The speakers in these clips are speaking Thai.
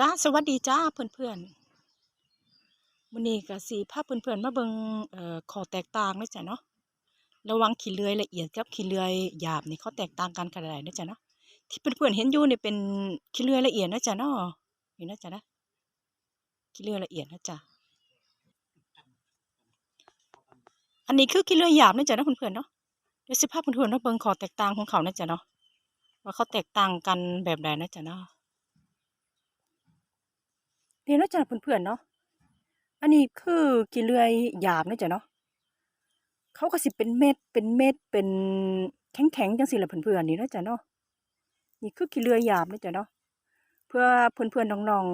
จ้าสวัสดีจ้าเพื่อนๆวันนี้ก็สิพาพเพื่อนๆมาเบิงเอ่อขอแตกต่างนะจ้ะเนาะระว่างขี้เลื่อยละเอียดกับขี้เลื่อยหยาบนี่เขาแตกต่างกันขนาดใดเนะจ้ะเนาะที่เพื่อนๆเห็นอยู่เนี่ยเป็นขี้เลื่อยละเอียดนะจ้ะเนาะนี่เนะจ้ะนะขี้เลื่อยละเอียดนะจ้ะอันนี้คือขี้เลื่อยหยาบนะจ้ะเนาะเพื่อนๆเนาะเดี๋ยวสิพาเพื่อนๆมาเบิงขอแตกต่างของเขาเนะจ้ะเนาะว่าเขาแตกต่างกันแบบใดเนะจ้ะเนาะ นี่เนาะจ้ะเพื่อนๆเนาะ อันนี้คือขี้เลื่อยหยาบนะจ้ะเนาะ เขาก็สิเป็นเม็ด เป็นเม็ด เป็นแข็งๆจังซี่แหละเพื่อนๆนี่นาะจ้ะเนาะ นี่คือขี้เลื่อยหยาบนะจ้ะเนาะ เพื่อเพื่อนๆน้อง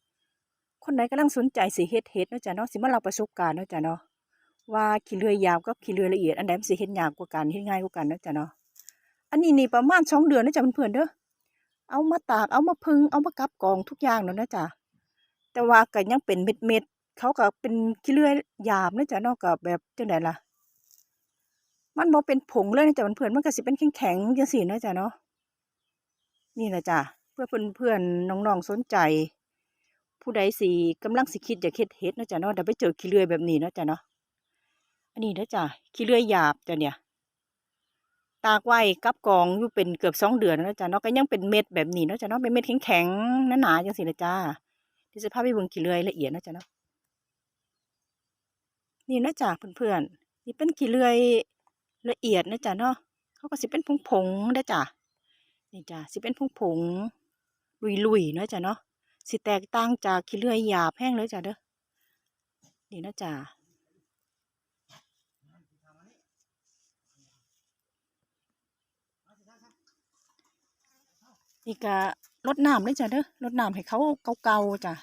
ๆ คนไหนกำลังสนใจสิเฮ็ดเฮ็ดนะจ้ะเนาะ สิมาเล่าประสบการณ์นะจ้ะเนาะ ว่าขี้เลื่อยยาบกับขี้เลื่อยละเอียด อันใดมันสิเฮ็ดยากกว่ากันเฮ็ดง่ายกว่ากันนะจ้ะเนาะ อันนี้นี่ประมาณสองเดือนนะจ้ะเพื่อนๆเด้อเอามาตาก เอามาพึง เอามากับกองทุกอย่างแล้วเนาะจ้ะ แต่ว่าก็ยังเป็นเม็ดๆเขาก็เป็นขี้เลื่อยหยาบเนะจ้ะนาะก็แบบจังไดล่ะ มันบ่เป็นผงเลยนะจ้ะเพื่อนมันก็สิเป็นแข็งๆจังซี่เนะจ้ะเนาะนี่แหละจ้ะเพื่อเพื่อนๆน้องๆสนใจ ผู้ใดสิกำลังสิคิดอยากเฮ็ดเฮ็ดเนะจ้ะเนาะได้ไปเจอขี้เลื่อยแบบนี้เนะจ้ะเนาะอันนี้เด้อจ้ะขี้เลื่อยหยาบจ้ะเนี่ยตากไว้กับกองอยู่เป็นเกือบสองเดือนแล้วจ้ะเนาะก็ยังเป็นเม็ดแบบนี้เนะจ้ะเนาะเป็นเม็ดแข็งๆหนาๆจังซี่เลยจ้า เดี๋ยวจะพาไปเบิ่งขี้เลื่อยละเอียดนะจ้ะเนาะนี่นะจ้ะเพื่อนๆนี่เป็นขี้เลื่อยละเอียดนะจ้ะเนาะเขาก็สิเป็นผงๆเด้จ้ะนี่จ้ะสิเป็นผงๆลุยๆเนาะจ้ะเนาะสิแตกต่างจากขี้เลื่อยหยาบแห้งเลยจ้ะเด้อนี่นะจ้ะนี่ก็ รดน้ำเลยจ้ะเด้อรดน้ำให้เขาเก่าๆจ้ะ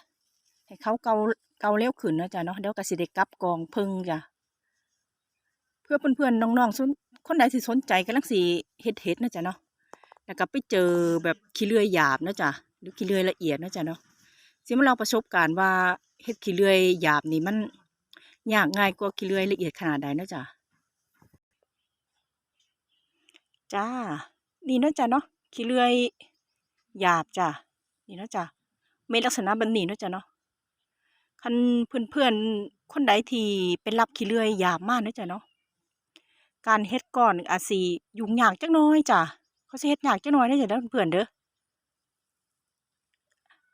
ให้เขาเก่าเก่าเร็วขึ้นนะจ้ะเนาะเดี๋ยวกสิได้กลับกองพิ่งจ้ะเพื่อเพื่อนๆน้องๆสนคนใดสิสนใจกำลังสิเฮ็ดเฮ็ดนะจ้ะเนาะแล้วก็ไปเจอแบบขี้เลื่อยหยาบนะจ้ะหรือขี้เลื่อยละเอียดนะจ้ะเนาะสิมาเล่าประสบการณ์ว่าเฮ็ดขี้เลื่อยหยาบนี่มันยากง่ายกว่าขี้เลื่อยละเอียดขนาดใดนะจ้ะจ้านี่นะจ้ะเนาะขี้เลื่อย หยาบจ้ะนี่นะจ้ะเม็ดลักษณะบบนี้เนะจ้ะเนาะคันเพื่อนๆคนใดที่เป็นรับขี้เลื่อยหยาบมากนะจ้ะเนาะการเฮ็ดก่อนอาจสิยุ่งยากจักน่อยจ้ะเขาสิเฮ็ดยากจักน่อยเด้จ้ะเด้อเพื่อนๆเด้อ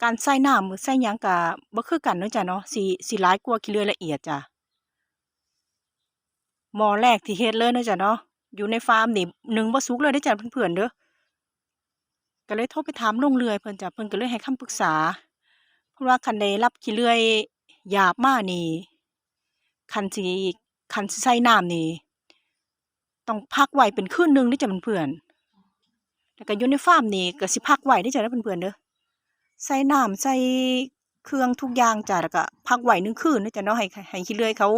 การใส่น้ำหรือใส่หยังก็บ่คือกันเนาะจ้ะเนาะสิสิหลายกว่าขี้เลื่อยละเอียดจ้ะหมอแรกที่เฮ็ดเลยเนาะจ้ะเนาะอยู่ในฟาร์มนี่นึ่งบ่สุกเลยเด้จ้ะเพื่อนๆเด้อ ก็เลยโทรไปถามโรงเรือยเพิ่นจ้ะเพิ่นก็เลยให้คำปรึกษา เพราะว่าคันได้รับขี้เลื่อยหยาบมานี่คันสิคันสิใส่น้ำนี่ต้องพักไว้เป็นคืนนึงเด้จ้ะเพื่อนแล้วก็อยู่ในฟาร์มนี่ก็สิพักไว้เด้จ้ะเด้อเพื่อนๆเด้อใส่น้ำใส่เครื่องทุกอย่างจ้ะแล้วก็พักไว้หนึ่งคืนเด้จ้ะเนาะให้ให้ขี้เลื่อยเขา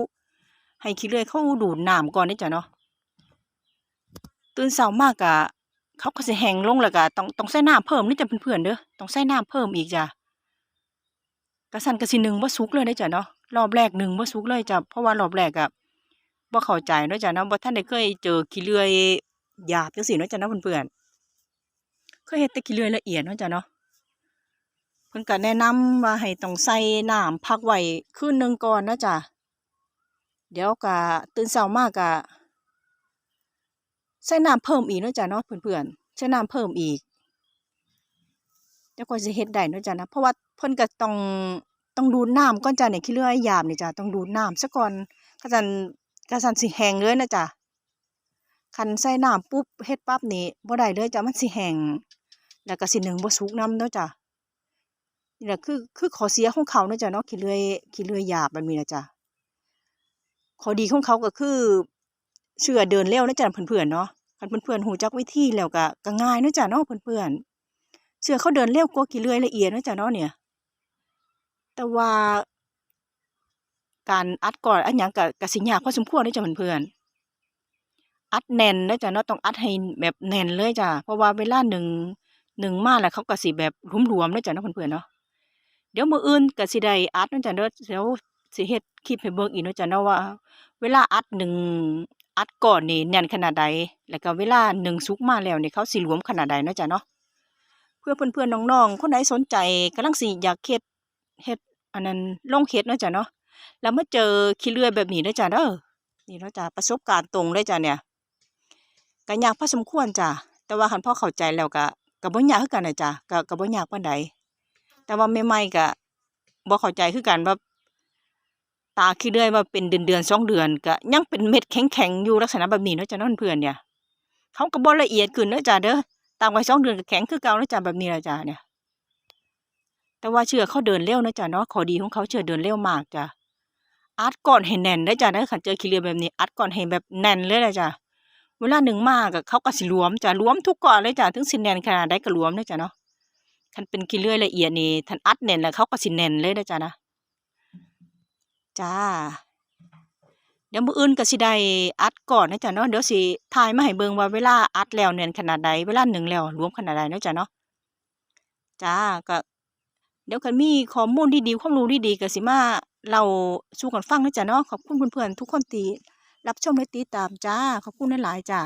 ให้ขี้เลื่อยเขาดูดน้ำก่อนเด้จ้ะเนาะตื่นเช้ามาก็ เขาก็สิแห้งลงแล้วก็ต้องต้องใส่น้ำเพิ่มนี่จ้ะเพื่อนๆเด้อต้องใส่น้ำเพิ่มอีกจ้ะกระสันก็สินึ่งบ่าสุกเลยเด้จ้ะเนาะรอบแรกหนึ่งบ่าสุกเลยจ้ะเพราะว่ารอบแรกอะบ่เข้าใจเนาะจ้ะเนาะบ่ทันได้เคยเจอขี้เลื่อยหยาบจังซี่เนาะจ้ะเนาะเพื่อนๆเคยเฮ็ดแต่ขี้เลื่อยละเอียดเนาะจ้ะเนาะเพิ่นก็แนะนำว่าให้ต้องใส่น้ำพักไว้คืนหนึงก่อนเนาะจ้ะเดี๋ยวก็ตื่นเช้ามาก็ ใส่น้ำเพิ่มอีกเนาะจ้ะเนาะเพื่อนๆใส่น้ำเพิ่มอีกเดี๋ยวก็สิเฮ็ดได้เนาะจ้ะนะเพราะว่าเพิ่นก็ต้องต้องดูดน้ำก่อนจ้ะเนี่ยขี้เลื่อยหยาบนี่ยจ้ะต้องดูดน้ำซะก่อนกะซันกะซันสิแห้งเลยนะจ้ะคันใส่น้ำปุ๊บเฮ็ดปั๊บนี่บ่ได้เลยจ้ะมันสิแห้งแล้วก็สินึ่งบ่สุกน้ำเนาะจ้ะนี่แหละคือคือข้อเสียของเขาเนาะจ้ะเนาะขี้เลื่อยขี้เลื่อยหยาบแบบนี้นะจ้ะข้อดีของเขาก็คือเชื้อเดินเร็วนะจ้ะเพื่อนๆเนาะ คันเพื่อนๆหูจักวิธีแล้วก็ก็ง่ายเนาะจ้ะเนาะเพื่อนๆเสือเขาเดินเร็วกว่าขี้เลื่อยละเอียดเนาะจ้ะเนาะเนี่ย แต่ว่า การอัดก่อนอันหยังก็ก็สิยากพอสมควรเนาะจ้ะเพื่อนๆอัดแน่นเนาะจ้ะเนาะต้องอัดให้แบบแน่นเลยจ้ะเพราะว่าเวลาหนึ่งหนึ่งมาแล้วเขาก็สิแบบหลวมๆเนาะจ้ะเนาะเพื่อนๆเนาะเดี๋ยวมืออื่นก็สิได้อัดเนาะจ้ะเนาะเดี๋ยวสิเฮ็ดคลิปให้เบิ่งอีกเนาะจ้ะเนาะว่า เวลาอัดหนึ่ง อัดก่อนนี่แน่นขนาดใด แล้วก็เวลาหนึ่งสุกมาแล้วนี่เขาสิหลวมขนาดใดเนาะจ้ะเนาะ เพื่อเพื่อนๆน้องๆ คนใดสนใจกำลังสิอยากเฮ็ดเฮ็ดอันนั้นลงเฮ็ดเนาะจ้ะเนาะ แล้วมาเจอขี้เลื่อยแบบนี้เด้อจ้ะเด้อ นี่เนาะจ้ะประสบการณ์ตรงเลยจ้ะเนี่ยก็ยากพอสมควรจ้ะ แต่ว่าคันพ่อเข้าใจแล้วก็ก็บ่ยากคือกันนะจ้ะก็ก็บ่ยากปานใดแต่ว่าใหม่ๆก็บ่เข้าใจคือกันว่า ตาขี้เลื่อยมาเป็นเดือนๆสองเดือนก็ยังเป็นเม็ดแข็งๆอยู่ลักษณะแบบนี้เนาะจ้ะเนาะเพื่อนเนี่ยเขาก็บ่ละเอียดขึ้นเนาะจ้ะเด้อตามไว้สองเดือนก็แข็งคือเก่าเนาะจ้ะแบบนี้ละจ้ะเนี่ย แต่ว่าเชือกเขาเดินเร็วเนาะจ้ะเนาะขอดีของเขาเชือกเดินเร็วมากจ้ะอัดก่อนให้แน่นเด้จ้ะเด้อคันเจอขี้เลื่อยแบบนี้อัดก่อนให้แบบแน่นเลยละจ้ะเวลาหนึ่งมากเขาก็สิหลวมจ้ะหลวมทุกก้อนเลยจ้ะถึงสิแน่นขนาดใดก็หลวมเด้อจ้ะเนาะคันเป็นขี้เลื่อยละเอียดนี่ท่านอัดแน่นแล้วเขาก็สิแน่นเลยเด้จ้ะนะ จ้า เดี๋ยวมืออื่นก็สิได้อัดก่อนนะจ๊ะเนาะเดี๋ยวสิถ่ายมาให้เบิ่งว่าเวลาอัดแล้วแน่นขนาดใดเวลานึ่งแล้วรวมขนาดใดนะจ้ะเนาะจ้าก็เดี๋ยวคันมีข้อมูลดีๆความรู้ดีๆก็สิมาเล่าสู่กันฟังนะจ้ะเนาะขอบคุณเพื่อนๆทุกคนที่รับชมและติดตามจ้าขอบคุณหลายๆจ้า